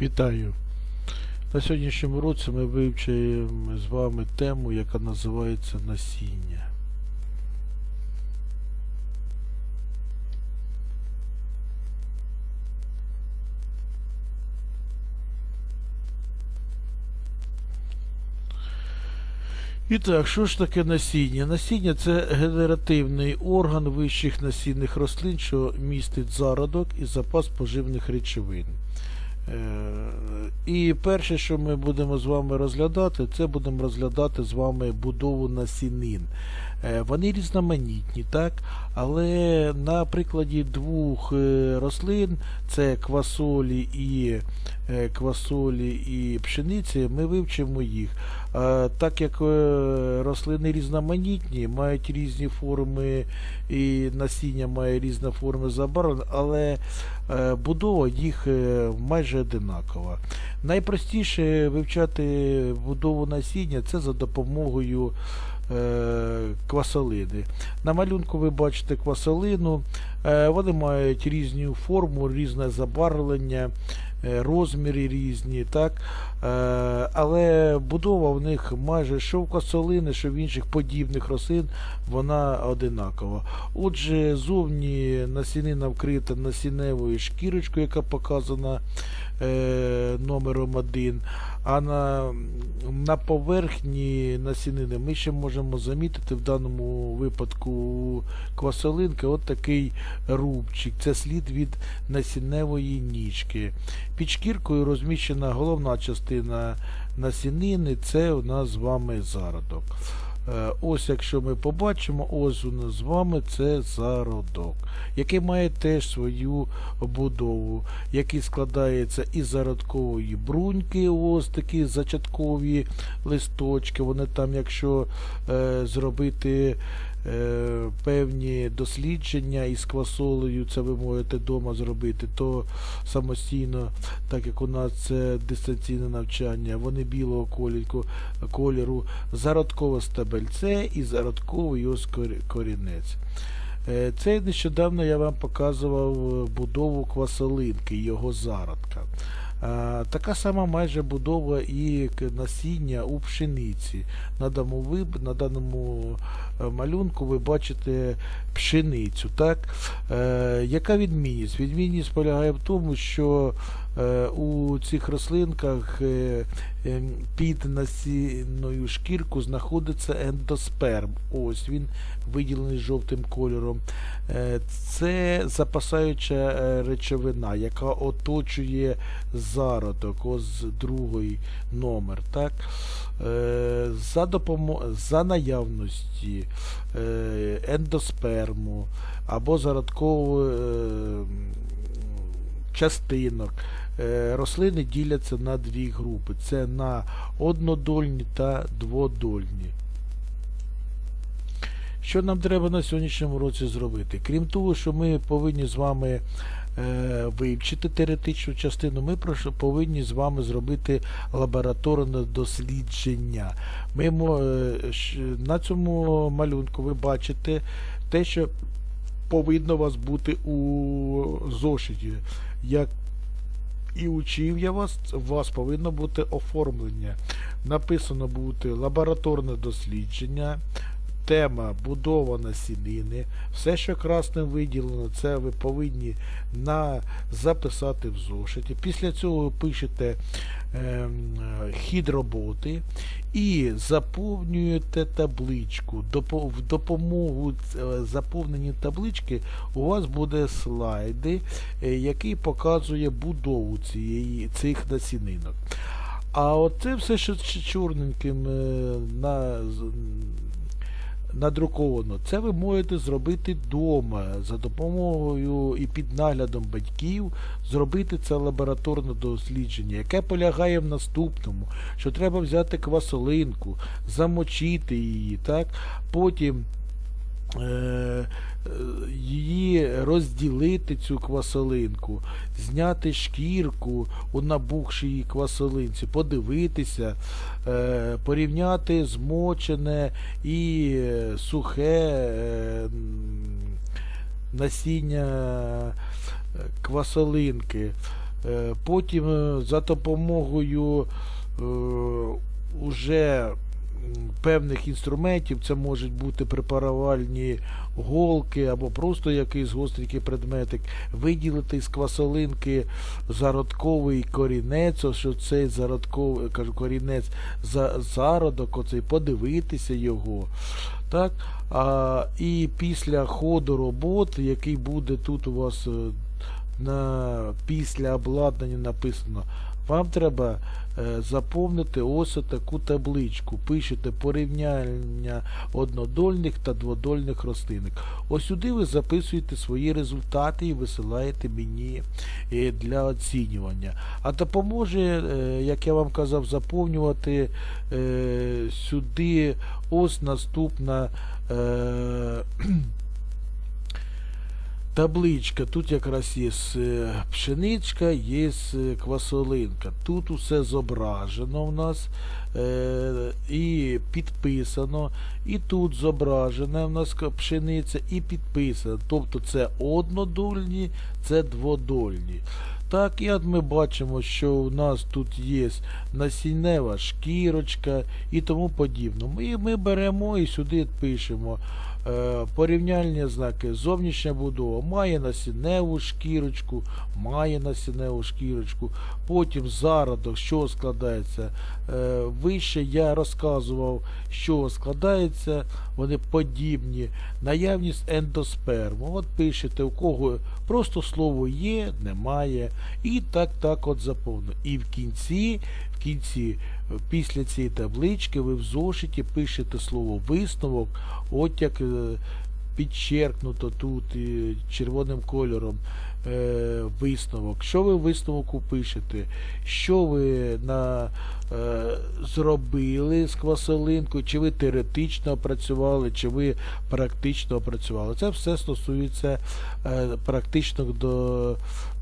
Вітаю! На сьогоднішньому році ми вивчаємо з вами тему, яка називається насіння. І так, що ж таке насіння? Насіння це генеративний орган вищих насінних рослин, що містить зародок і запас поживних речовин. Е, І перше, що ми будемо з вами розглядати, це будемо розглядати з вами будову насінин. Е, Вони різноманітні, так? але на прикладі двох е, рослин, це квасолі і е, квасолі і пшениці, ми вивчимо їх. Так як рослини різноманітні, мають різні форми, і насіння має різні форми забарвлення, але будова їх майже одинакова. Найпростіше вивчати будову насіння це за допомогою квасолини. На малюнку ви бачите квасолину, е, вони мають різну форму, різне забарвлення, е, розміри різні, так? Е, але будова в них майже що в квасолини, що в інших подібних рослин, вона одинакова. Отже, зовні насінина вкрита насінневою шкірочкою, яка показана е, номером 1, а на, на поверхні насінини ми ще можемо замітити в даному випадку квасолинки от такий рубчик. Це слід від насінневої ніжки. Під шкіркою розміщена головна частина насінини, це у нас з вами зародок. Е, Ось, якщо ми побачимо, ось у нас з вами це зародок, який має теж свою будову, який складається із зародкової бруньки, ось такі зачаткові листочки. Вони там, якщо е, зробити певні дослідження із квасолею, це ви можете вдома зробити, то самостійно, так як у нас це дистанційне навчання, вони білого кольору, зародкове стебельце і зародковий ось корінець. Е, Це нещодавно я вам показував е, будову квасолинки, його зародка. Така сама майже будова і насіння у пшениці. На даному, на даному е, малюнку ви бачите пшеницю. Так? Е, Яка відмінність? Відмінність полягає в тому, що у цих рослинках е, е, під насінною шкірку знаходиться ендосперм. Ось він виділений жовтим кольором. Е, Це запасаюча е, речовина, яка оточує зародок, ось другий номер. Так? Е, За, допомо... за наявності е, ендосперму або зародкової е, частинок. Е, Рослини діляться на дві групи: це на однодольні та дводольні. Що нам треба на сьогоднішньому році зробити? Крім того, що ми повинні з вами е, вивчити теоретичну частину, ми повинні з вами зробити лабораторне дослідження. Ми, е, на цьому малюнку ви бачите те, що повинно вас бути у зошиті. Як і учив я вас, у вас повинно бути оформлення. Написано бути лабораторне дослідження, тема будова насінини. Все, що красним виділено, це ви повинні на, записати в зошиті. Після цього ви пишете ем, хід роботи і заповнюєте табличку. В допомогу е, заповненні таблички у вас буде слайди, е, який показує будову цієї, цих насінинок. А оце все, що чорненьким е, на, надруковано, це ви можете зробити вдома за допомогою і під наглядом батьків зробити це лабораторне дослідження, яке полягає в наступному, що треба взяти квасолинку, замочити її, так? потім її розділити цю квасолинку, зняти шкірку у набухшій квасолинці, подивитися, е, порівняти змочене і е, сухе е, насіння е, квасолинки. Е, Потім е, за допомогою е, уже певних інструментів, це можуть бути препарувальні голки або просто якийсь гостренький предметик, виділити з квасолинки зародковий корінець, що цей зародковий кажу, корінець за, зародок, оцей, подивитися його. Так? А, і після ходу роботи, який буде тут у вас е, на, після обладнання написано, вам треба е, заповнити ось таку табличку. Пишете порівняння однодольних та дводольних рослинок. Ось сюди ви записуєте свої результати і висилаєте мені е, для оцінювання. А допоможе, е, як я вам казав, заповнювати сюди ось наступна. Табличка, тут якраз є е, пшеничка, є е, квасолинка. Тут усе зображено в нас е, і підписано. І тут зображена в нас пшениця і підписано. Тобто це однодольні, це дводольні. Так, і от ми бачимо, що у нас тут є насіннева шкірочка і тому подібне. І ми беремо і сюди пишемо порівняльні знаки. Зовнішня будова має насінневу шкірочку, має насінневу шкірочку. Потім зародок, що складається. Е, вище я розказував, що складається, вони подібні. Наявність ендосперму. От пишете, у кого просто слово є, немає. І так, так от заповнено. І в кінці, в кінці, е, після цієї таблички, ви в зошиті пишете слово висновок, от як е, підчеркнуто тут е, червоним кольором е, висновок. Що ви в висновку пишете? Що ви на, зробили з квасолинкою? Чи ви теоретично опрацювали, чи ви практично опрацювали? Це все стосується практичних до,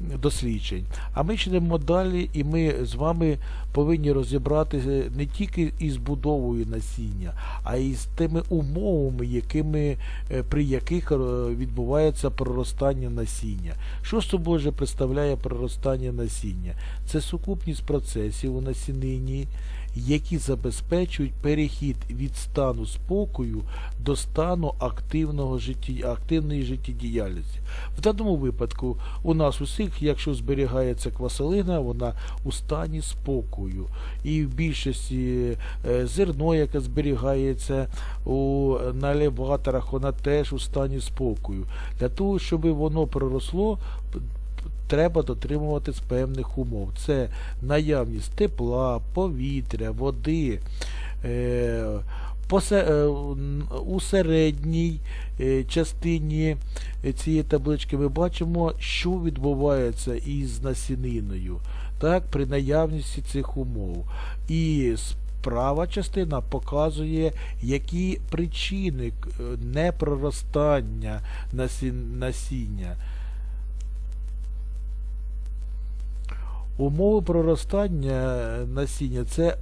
досліджень. А ми ж йдемо далі, і ми з вами повинні розібратися не тільки із будовою насіння, а й з тими умовами, якими, е, при яких е, відбувається проростання насіння. Що собою же представляє проростання насіння? Це сукупність процесів у насінині, які забезпечують перехід від стану спокою до стану активного житті, активної життєдіяльності. В даному випадку у нас усіх, якщо зберігається квасолина, вона у стані спокою. І в більшості е, зерно, яке зберігається у наліваторах, вона теж у стані спокою. Для того, щоб воно проросло, треба дотримуватись певних умов. Це наявність тепла, повітря, води. Е, е, у середній е, частині цієї таблички ми бачимо, що відбувається із насіниною так, при наявності цих умов. І права частина показує, які причини е, непроростання насіння. Умови проростання насіння це е,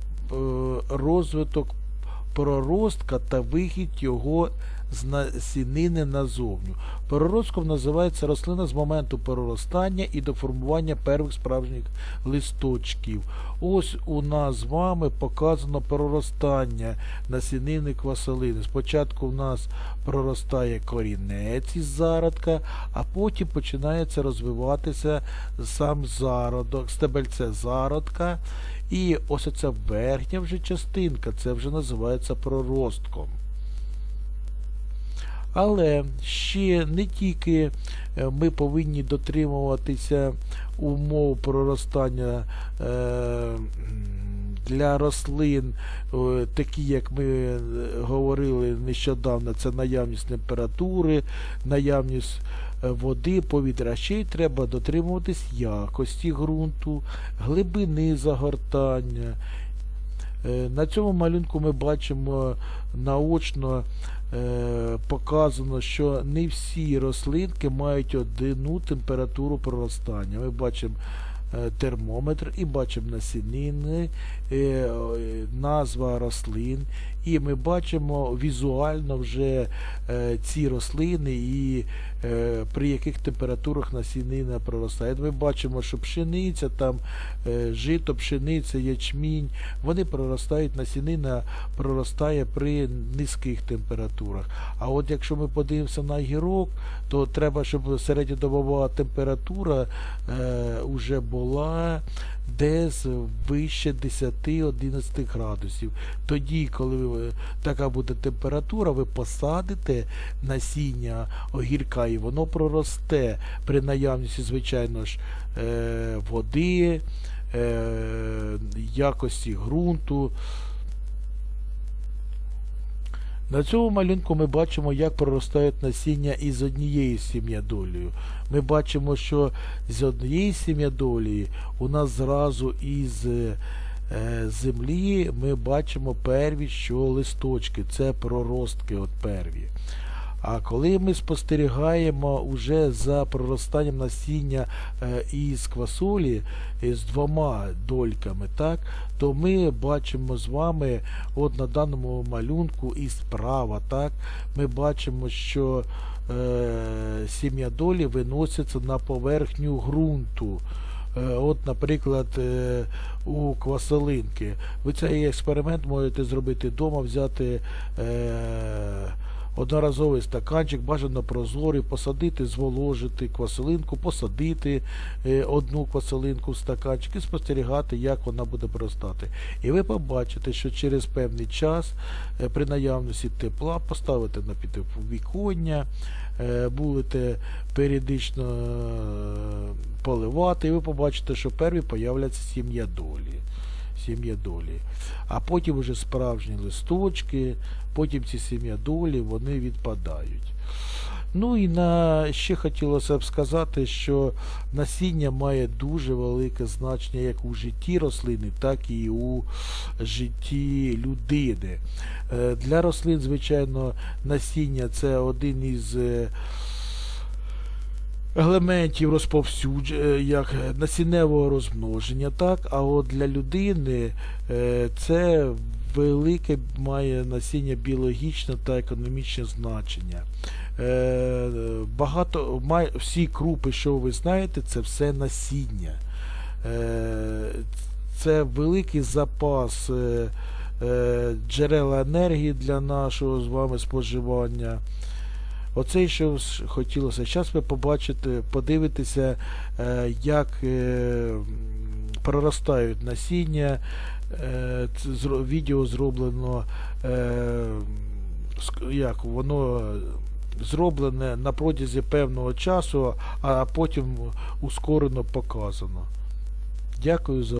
розвиток проростка та вихід його з насінини назовню. Проростком називається рослина з моменту переростання і до формування перших справжніх листочків. Ось у нас з вами показано проростання насінини квасолини. Спочатку в нас проростає корінець із зародка, а потім починається розвиватися сам зародок, стебельце зародка. І ось ця верхня вже частинка, це вже називається проростком. Але ще не тільки е, ми повинні дотримуватися умов проростання е, для рослин, такі як ми е, говорили нещодавно, це наявність температури, наявність води, повітря. Ще й треба дотримуватись якості ґрунту, глибини загортання. На цьому малюнку ми бачимо наочно показано, що не всі рослинки мають одну температуру проростання. Ми бачимо е, термометр і бачимо насінини, е, е, назва рослин, і ми бачимо візуально вже е, ці рослини і е, при яких температурах насінина проростає. Ми бачимо, що пшениця, там е, жито, пшениця, ячмінь, вони проростають, насінина проростає при низьких температурах. А от якщо ми подивимося на гірок, то треба, щоб середньодобова температура вже була десь вище 10-11 градусів. Тоді, коли така буде температура, ви посадите насіння огірка і воно проросте при наявності, звичайно ж, е, води, е, якості ґрунту. На цьому малюнку ми бачимо, як проростають насіння із однією сім'ядолею. Ми бачимо, що з однієї сім'ядолії у нас зразу із е, землі ми бачимо перві, що листочки, це проростки от перві. А коли ми спостерігаємо уже за проростанням насіння е, із квасолі е, з двома дольками, так, то ми бачимо з вами от на даному малюнку і справа, так, ми бачимо, що е, сім'я долі виноситься на поверхню ґрунту. Е, От, наприклад, у квасолинки. Ви цей експеримент можете зробити вдома, взяти одноразовий стаканчик, бажано прозорий, посадити, зволожити квасолинку, посадити е, одну квасолинку в стаканчик і спостерігати, як вона буде проростати. І ви побачите, що через певний час е, при наявності тепла поставите на підвіконня, е, будете періодично поливати, і ви побачите, що перві появляться сім'я долі. Сім'я долі. А потім вже справжні листочки, потім ці сім'я долі вони відпадають. Ну і на ще хотілося б сказати, що насіння має дуже велике значення як у житті рослини, так і у житті людини. Е, Для рослин, звичайно, насіння це один із е, елементів розповсюдження, як насінневого розмноження, так, а от для людини е, це велике має насіння біологічне та економічне значення. Е, Багато всі крупи, що ви знаєте, це все насіння. Е, Це великий запас джерела енергії для нашого з вами споживання. Оце, що хотілося. Зараз ви побачите, подивитеся, е, як е, проростають насіння. Е, Відео зроблено, як воно зроблене на протязі певного часу, а потім ускорено показано. Дякую за